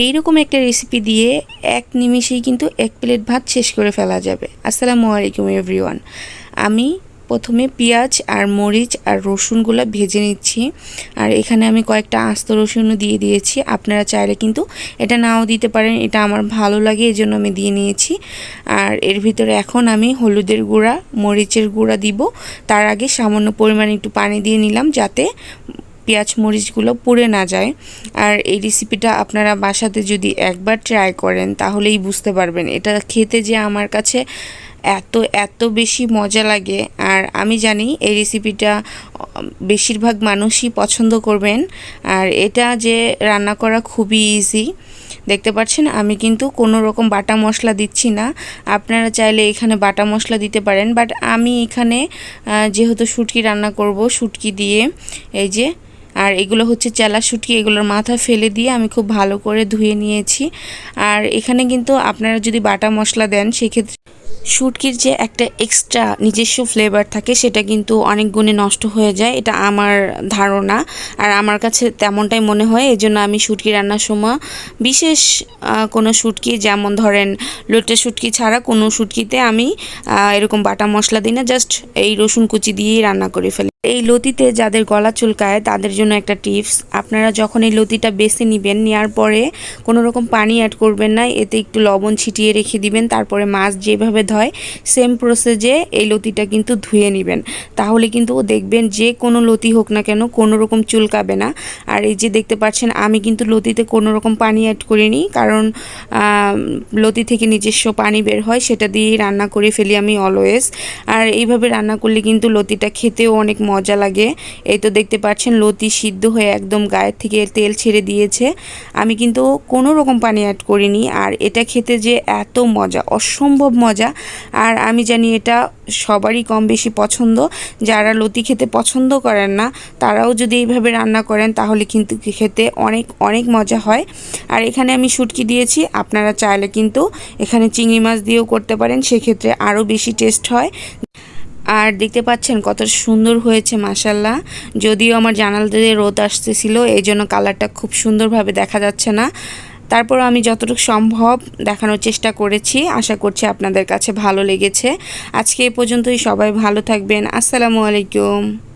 এইরকম একটা রেসিপি দিয়ে এক নিমিষেই কিন্তু এক প্লেট ভাত শেষ করে ফেলা যাবে। আসসালামু আলাইকুম এভরিওয়ান আমি প্রথমে পেঁয়াজ আর মরিচ আর রসুনগুলো ভেজে নিচ্ছি। আর এখানে আমি কয়েকটা আস্ত রসুনও দিয়ে দিয়েছি। আপনারা চাইলে কিন্তু এটা নাও দিতে পারেন। এটা আমার ভালো লাগে এই জন্য আমি দিয়ে নিয়েছি। আর এর ভিতরে এখন আমি হলুদের গুঁড়া, মরিচের গুঁড়া দিব। তার আগে সামান্য পরিমাণে একটু পানি দিয়ে নিলাম যাতে পেঁয়াজ মরিচগুলো পুড়ে না যায়। আর এই রেসিপিটা আপনারা বাসাতে যদি একবার ট্রাই করেন, তাহলেই বুঝতে পারবেন। এটা খেতে যে আমার কাছে এত এত বেশি মজা লাগে। আর আমি জানি এই রেসিপিটা বেশিরভাগ মানুষই পছন্দ করবেন। আর এটা যে রান্না করা খুবই ইজি দেখতে পাচ্ছেন, আমি কিন্তু কোনো রকম বাটা মশলা দিচ্ছি না। আপনারা চাইলে এখানে বাটা মশলা দিতে পারেন। বাট আমি এখানে যেহেতু শুটকি রান্না করব, শুটকি দিয়ে এই যে আর এগুলো হচ্ছে চেলা শুটকি এগুলোর মাথা ফেলে দিয়ে আমি খুব ভালো করে ধুয়ে নিয়েছি। আর এখানে কিন্তু আপনারা যদি বাটা মশলা দেন, সেক্ষেত্রে শুটকির যে একটা এক্সট্রা নিজস্ব ফ্লেভার থাকে, সেটা কিন্তু অনেক গুণে নষ্ট হয়ে যায়। এটা আমার ধারণা। আর আমার কাছে তেমনটাই মনে হয় এই জন্য আমি শুটকি রান্নার সময় বিশেষ কোনো শুটকি, যেমন ধরেন লোটে শুটকি ছাড়া কোনো শুটকিতে আমি এরকম বাটা মশলা দিই না জাস্ট এই রসুন কুচি দিয়েই রান্না করে ফেলি। এই লতিতে যাদের গলা চুলকায়, তাদের জন্য একটা টিপস। আপনারা যখন এই লতিটা বেছে নেবেন নেওয়ার পরে কোনো রকম পানি অ্যাড করবেন না, এতে একটু লবণ ছিটিয়ে রেখে দিবেন, তারপরে মাছ যেভাবে ধয় সেম প্রসেসে এই লতিটা কিন্তু ধুয়ে নেবেন। তাহলে কিন্তু দেখবেন যে কোনো লতি হোক না কেন কোনো রকম চুলকাবে না। আর এই যে দেখতে পাচ্ছেন, আমি কিন্তু লতিতে কোনো রকম পানি অ্যাড করিনি, কারণ লতি থেকে নিজস্ব পানি বের হয়, সেটা দিয়েই রান্না করে ফেলি আমি অলওয়েজ আর এইভাবে রান্না করলে কিন্তু লতিটা খেতেও অনেক মজা লাগে। এই তো দেখতে পাচ্ছেন, লতি সিদ্ধ হয়ে একদম গায়ের থেকে তেল ছেড়ে দিয়েছে। আমি কিন্তু কোনো রকম পানি অ্যাড করিনি। আর এটা খেতে যে এত মজা, অসম্ভব মজা। আর আমি জানি এটা সবারই কম বেশি পছন্দ। যারা লতি খেতে পছন্দ করেন না, তারাও যদি এইভাবে রান্না করেন, তাহলে কিন্তু খেতে অনেক অনেক মজা হয়। আর এখানে আমি শুটকি দিয়েছি। আপনারা চাইলে কিন্তু এখানে চিংড়ি মাছ দিয়েও করতে পারেন। সেক্ষেত্রে আরও বেশি টেস্ট হয়। আর দেখতে পাচ্ছেন কত সুন্দর হয়েছে মাসাল্লাহ যদিও আমার জানাল দিয়ে রোদ আসতেছিল এই জন্য কালারটা খুব সুন্দরভাবে দেখা যাচ্ছে না। তারপর আমি যতটুকু সম্ভব দেখানোর চেষ্টা করেছি, আশা করছি আপনাদের কাছে ভালো লেগেছে। আজকে এ পর্যন্তই, সবাই ভালো থাকবেন। আসসালামু আলাইকুম।